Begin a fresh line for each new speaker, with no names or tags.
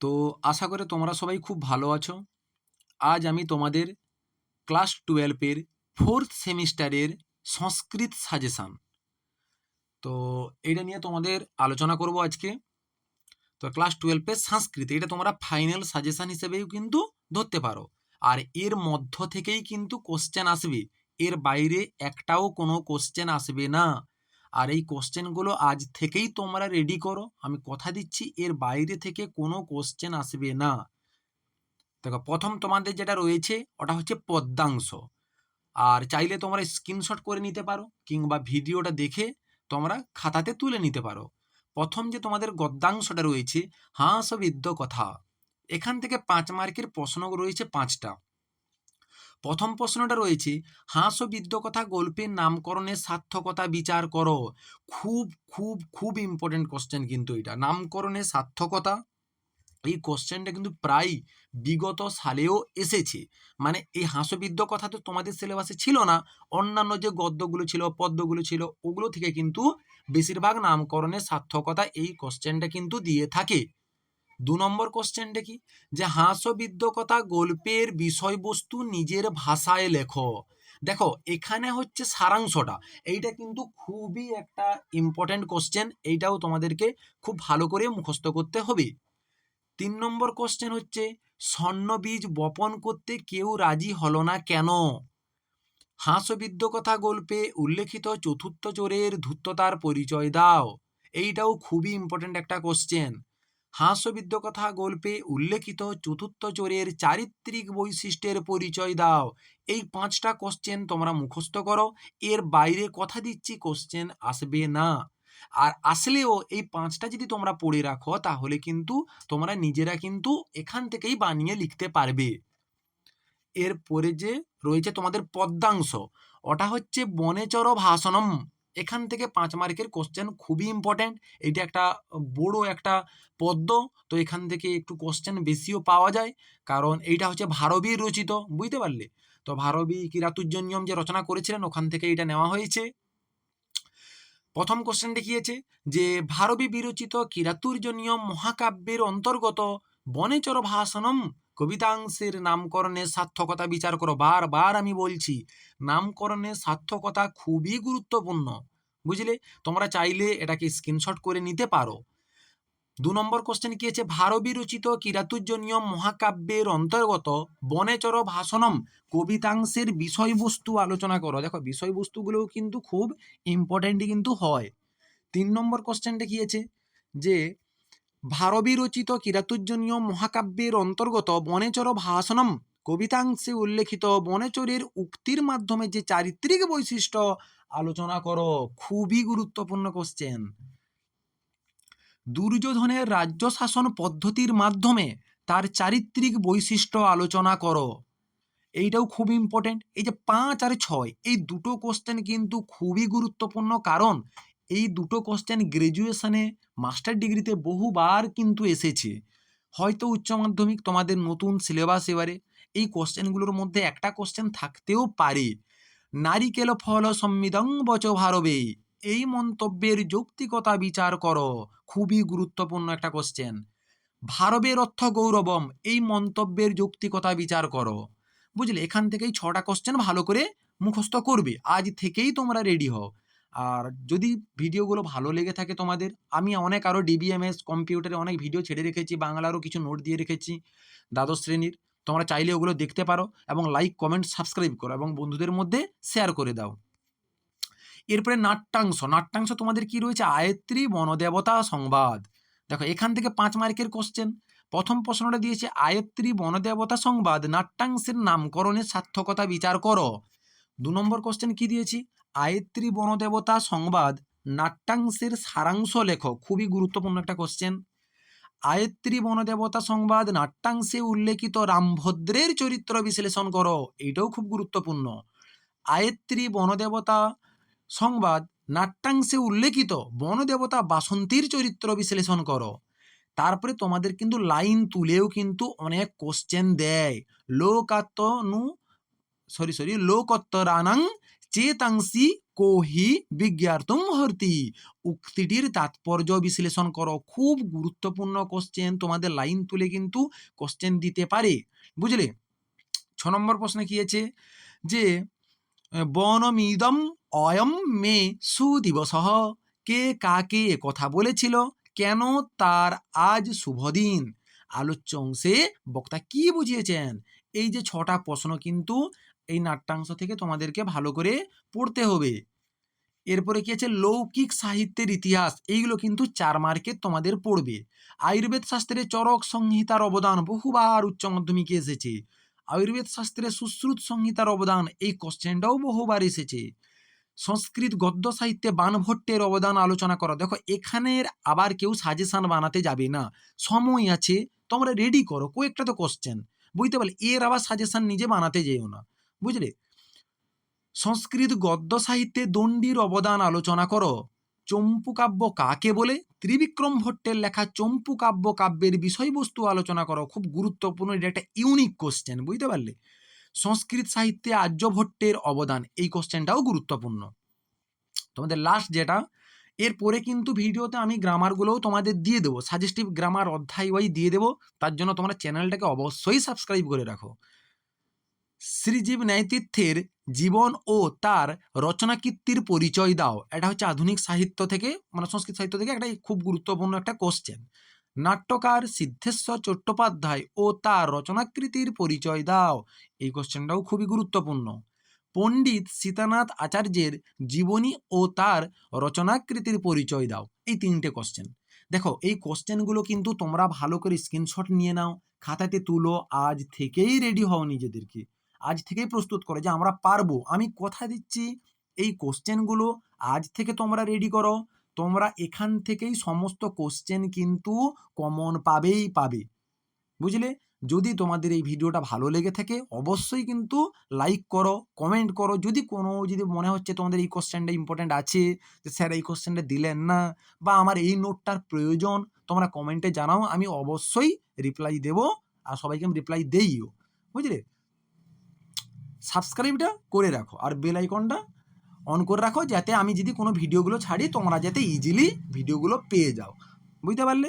তো আশা করে তোমরা সবাই খুব ভালো আছো। আজ আমি তোমাদের ক্লাস টুয়েলভের ফোর্থ সেমিস্টারের সংস্কৃত সাজেশান। তো এটা নিয়ে তোমাদের আলোচনা করব আজকে। তো ক্লাস টুয়েলভের সংস্কৃত, এটা তোমরা ফাইনাল সাজেশান হিসেবেও কিন্তু ধরতে পারো। আর এর মধ্য থেকেই কিন্তু কোশ্চেন আসবে। এর বাইরে একটাও কোনো কোশ্চেন আসবে না। আর এই কোশ্চেনগুলো আজ থেকেই তোমরা রেডি করো। আমি কথা দিচ্ছি, এর বাইরে থেকে কোনো কোশ্চেন আসবে না। দেখো, প্রথম তোমাদের যেটা রয়েছে, ওটা হচ্ছে পদ্মাংশ। আর চাইলে তোমরা স্ক্রিনশট করে নিতে পারো, কিংবা ভিডিওটা দেখে তোমরা খাতাতে তুলে নিতে পারো। প্রথম যে তোমাদের গদ্যাংশটা রয়েছে, হাঁস বিদ্য কথা। এখান থেকে পাঁচ মার্কের প্রশ্ন রয়েছে পাঁচটা। প্রথম প্রশ্নটা রয়েছে হাঁস বিদ্য কথা গল্পের নামকরণের সার্থকতা বিচার করো। খুব খুব খুব ইম্পর্টেন্ট কোশ্চেন কিন্তু এটা। নামকরণের সার্থকতা? এই কোশ্চেনটা কিন্তু প্রায় বিগত সালেও এসেছে। মানে এই হাঁসবিদ্য কথা তো তোমাদের সিলেবাসে ছিল না। অন্যান্য যে গদ্যগুলো ছিল, পদ্যগুলো ছিল, ওগুলো থেকে কিন্তু বেশিরভাগ নামকরণের সার্থকতা এই কোশ্চেনটা কিন্তু দিয়ে থাকে। দু নম্বর কোশ্চেনটা কি যে হাঁসবিদ্য কথা গল্পের বিষয়বস্তু নিজের ভাষায় লেখো। দেখো, এখানে হচ্ছে সারাংশটা। এইটা কিন্তু খুবই একটা ইম্পর্ট্যান্ট কোশ্চেন এইটাও তোমাদেরকে খুব ভালো করে মুখস্থ করতে হবে। তিন নম্বর কোশ্চেন হচ্ছে, স্বর্ণবীজ বপন করতে কেউ রাজি হলো না কেন? হাঁসবিদ্য কথা গল্পে উল্লেখিত চতুর্থ চোরের ধূর্ততার পরিচয় দাও। এইটাও খুবই ইম্পর্ট্যান্ট একটা কোশ্চেন হাঁসবিদ্য কথা গল্পে উল্লেখিত চতুর্থ চোরের চারিত্রিক বৈশিষ্ট্যের পরিচয় দাও। এই পাঁচটা কোশ্চেন তোমরা মুখস্থ করো। এর বাইরে কথা দিচ্ছি কোশ্চেন আসবে না। আর আসলেও এই পাঁচটা যদি তোমরা পড়ে রাখো, তাহলে কিন্তু তোমরা নিজেরা কিন্তু এখান থেকেই বানিয়ে লিখতে পারবে। এরপরে যে রয়েছে তোমাদের পদ্মাংশ, ওটা হচ্ছে বনেচর ভাষণম এখান থেকে পাঁচ মার্কের কোশ্চেন খুবই ইম্পর্ট্যান্ট এটা একটা বড় একটা পদ্য তো এখান থেকে একটু কোশ্চেন বেশিও পাওয়া যায়। কারণ এইটা হচ্ছে ভারবীর রচিত, বুঝতে পারলে? তো ভারবী কিরাতুর্জনিয়ম যে রচনা করেছিলেন, ওখান থেকে এটা নেওয়া হয়েছে। প্রথম কোশ্চেন দেখিয়েছে যে ভারবী বিরচিত কিরাতুর্জনিয়ম মহাকাব্যের অন্তর্গত বনেচর ভাষণম কবিতাংশের নামকরণের সার্থকতা বিচার করো। বারবার আমি বলছি নামকরণের সার্থকতা খুবই গুরুত্বপূর্ণ। বুঝলে? তোমরা চাইলে এটাকে স্ক্রিনশট করে নিতে পারো। দু নম্বর কোশ্চেন কি আছে? ভারবী রচিত কিরাতুর্জনিয়ম মহাকাব্যের অন্তর্গত বনেচর ভাষণম কবিতাংশের বিষয়বস্তু আলোচনা করো। দেখো, বিষয়বস্তুগুলোও কিন্তু খুব ইম্পর্ট্যান্টই কিন্তু হয়। তিন নম্বর কোশ্চেনটা কি আছে? যে ভারবী রচিত কিরাতুর্জনীয় মহাকাব্যের অন্তর্গত বনেচর ভাষণম কবিতাংশে উল্লেখিত বনেচরের উক্তির মাধ্যমে যে চারিত্রিক বৈশিষ্ট্য, আলোচনা করো, খুবই গুরুত্বপূর্ণ কোশ্চেন দুর্যোধনের রাজ্য শাসন পদ্ধতির মাধ্যমে তার চারিত্রিক বৈশিষ্ট্য আলোচনা করো। এইটাও খুব ইম্পর্টেন্ট এই যে পাঁচ আর ছয়, এই দুটো কোশ্চেন কিন্তু খুবই গুরুত্বপূর্ণ। কারণ এই দুটো কোশ্চেন গ্র্যাজুয়েশনে মাস্টার ডিগ্রিতে বহুবার কিন্তু এসেছে। হয়তো উচ্চ মাধ্যমিক তোমাদের নতুন সিলেবাস এবারে। এই কোশ্চেনগুলোর মধ্যে একটা কোশ্চেন থাকতেও পারে। নারিকেল ফল সম্মিদং বচ ভারবে। এই মন্তব্যের যৌক্তিকতা বিচার করো। খুবই গুরুত্বপূর্ণ একটা কোশ্চেন ভারবের অর্থ গৌরবম। এই মন্তব্যের যৌক্তিকতা বিচার করো। বুঝলে? এখান থেকেই ছটা কোশ্চেন ভালো করে মুখস্থ করবে। আজ থেকেই তোমরা রেডি হও। আর যদি ভিডিওগুলো ভালো লেগে থাকে তোমাদের, আমি অনেক আরও ডিবিএমএস কম্পিউটারে অনেক ভিডিও ছেড়ে রেখেছি বাংলারও কিছু নোট দিয়ে রেখেছি দ্বাদশ শ্রেণির। তোমরা চাইলে ওগুলো দেখতে পারো এবং লাইক কমেন্ট সাবস্ক্রাইব করো এবং বন্ধুদের মধ্যে শেয়ার করে দাও। এরপরে নাট্যাংশ নাট্যাংশ তোমাদের কি রয়েছে? আয়ত্রী বনদেবতা সংবাদ। দেখো, এখান থেকে পাঁচ মার্কের কোশ্চেন প্রথম প্রশ্নটা দিয়েছে, আয়ত্রী বনদেবতা সংবাদ, নাট্যাংশের নামকরণের সার্থকতা বিচার করো। দু নম্বর কোশ্চেন কি দিয়েছি? আয়ত্রী বনদেবতা সংবাদ নাট্যাংশের সারাংশ লেখো খুবই গুরুত্বপূর্ণ একটা কোশ্চেন আয়ত্রী বনদেবতা সংবাদ নাট্যাংশে উল্লেখিত রামভদ্রের চরিত্র বিশ্লেষণ করো, এইটাও খুব গুরুত্বপূর্ণ। আয়ত্রী বনদেবতা সংবাদ নাট্যাংশে উল্লেখিত বনদেবতা বাসন্তীর চরিত্র বিশ্লেষণ করো। তারপরে তোমাদের কিন্তু লাইন তুলেও কিন্তু অনেক কোশ্চেন দেয়। লোকাত্মনু সরি সরি লোকোত্তরানাং চেতাংশি কোহি বিজ্ঞার্তম হর্তি উক্তিটির তাৎপর্য বিশ্লেষণ করো খুব গুরুত্বপূর্ণ কোশ্চেন তোমাদের লাইন তুলে কিন্তু কোশ্চেন দিতে পারে বুঝলে ছ নম্বর প্রশ্নে কি আছে যে বনমিদম অয়ম মে সুদিবস কে কাকে কথা বলেছিল কেন তার আজ শুভ দিন আলোচ্য অংশে বক্তা কি বুঝিয়েছেন এই যে ছটা প্রশ্ন কিন্তু এই নাট্যাংশ থেকে তোমাদেরকে ভালো করে পড়তে হবে। এরপরে কি আছে? লৌকিক সাহিত্যের ইতিহাস, এইগুলো কিন্তু চার মার্কে তোমাদের পড়বে। আয়ুর্বেদ শাস্ত্রে চরক সংহিতার অবদান বহুবার উচ্চ মাধ্যমিকে এসেছে। আয়ুর্বেদ শাস্ত্রে সুশ্রুত সংহিতার অবদান, এই কোশ্চেনটাও বহুবার এসেছে। সংস্কৃত গদ্য সাহিত্যে বানভট্টের অবদান আলোচনা করো। দেখো, এখানের আবার কেউ সাজেশন বানাতে যাবে না। সময় আছে, তোমরা রেডি করো। কয়েকটা তো কোশ্চেন বুঝতে পারলে? এর আবার সাজেশন নিজে বানাতে যেও না। বুঝলে? সংস্কৃত গদ্য সাহিত্যে দণ্ডির অবদান আলোচনা করো। চম্পু কাব্য কাকে বলে? ত্রিবিক্রম ভট্টের লেখা চম্পু কাব্য কাব্যের বিষয়বস্তু আলোচনা করো। খুব গুরুত্বপূর্ণ, এটা একটা ইউনিক কোশ্চেন বুঝতে পারলে? সংস্কৃত সাহিত্যে আর্যভট্টের অবদান, এই কোশ্চেনটাও গুরুত্বপূর্ণ। তোমাদের লাস্ট যেটা, এরপরে কিন্তু ভিডিওতে আমি গ্রামারগুলোও তোমাদের দিয়ে দেবো। সাজেস্টিভ গ্রামার অধ্যায় ওয়াই দিয়ে দেবো। তার জন্য তোমরা চ্যানেলটাকে অবশ্যই সাবস্ক্রাইব করে রাখো। শ্রীজীব ন্যায়তীর্থের জীবন ও তার রচনাকীর্তির পরিচয় দাও। এটা হচ্ছে আধুনিক সাহিত্য থেকে মানে সংস্কৃত সাহিত্য থেকে একটা খুব গুরুত্বপূর্ণ একটা কোশ্চেন নাট্যকার সিদ্ধেশ্বর চট্টোপাধ্যায় ও তার রচনাকৃতির পরিচয় দাও। এই কোশ্চেনটাও খুবই গুরুত্বপূর্ণ। পণ্ডিত সীতানাথ আচার্যের জীবনী ও তার রচনাকৃতির পরিচয় দাও। এই তিনটে কোশ্চেন দেখো, এই কোশ্চেনগুলো কিন্তু তোমরা ভালো করে স্ক্রিনশট নিয়ে নাও, খাতাতে তুলো, আজ থেকেই রেডি হও নিজেদেরকে। আজ থেকেই প্রস্তুত করো যে আমরা পারব। আমি কথা দিচ্ছি এই কোশ্চেনগুলো আজ থেকে তোমরা রেডি করো। তোমরা এখান থেকেই সমস্ত কোশ্চেন কিন্তু কমন পাবেই পাবে। বুঝলে? যদি তোমাদের এই ভিডিওটা ভালো লেগে থাকে, অবশ্যই কিন্তু লাইক করো কমেন্ট করো। যদি কোনো, যদি মনে হচ্ছে তোমাদের এই কোশ্চেনটা ইম্পর্ট্যান্ট আছে, যে স্যার এই কোশ্চেনটা দিলেন না, বা আমার এই নোটটার প্রয়োজন, তোমরা কমেন্টে জানাও। আমি অবশ্যই রিপ্লাই দেবো, আর সবাইকে আমি রিপ্লাই দেইও। বুঝলে? সাবস্ক্রাইবটা করে রাখো আর বেল আইকনটা অন করে রাখো যাতে আমি যদি কোনো ভিডিওগুলো ছাড়ি তোমরা যাতে ইজিলি ভিডিওগুলো পেয়ে যাও। বুঝতে পারলে?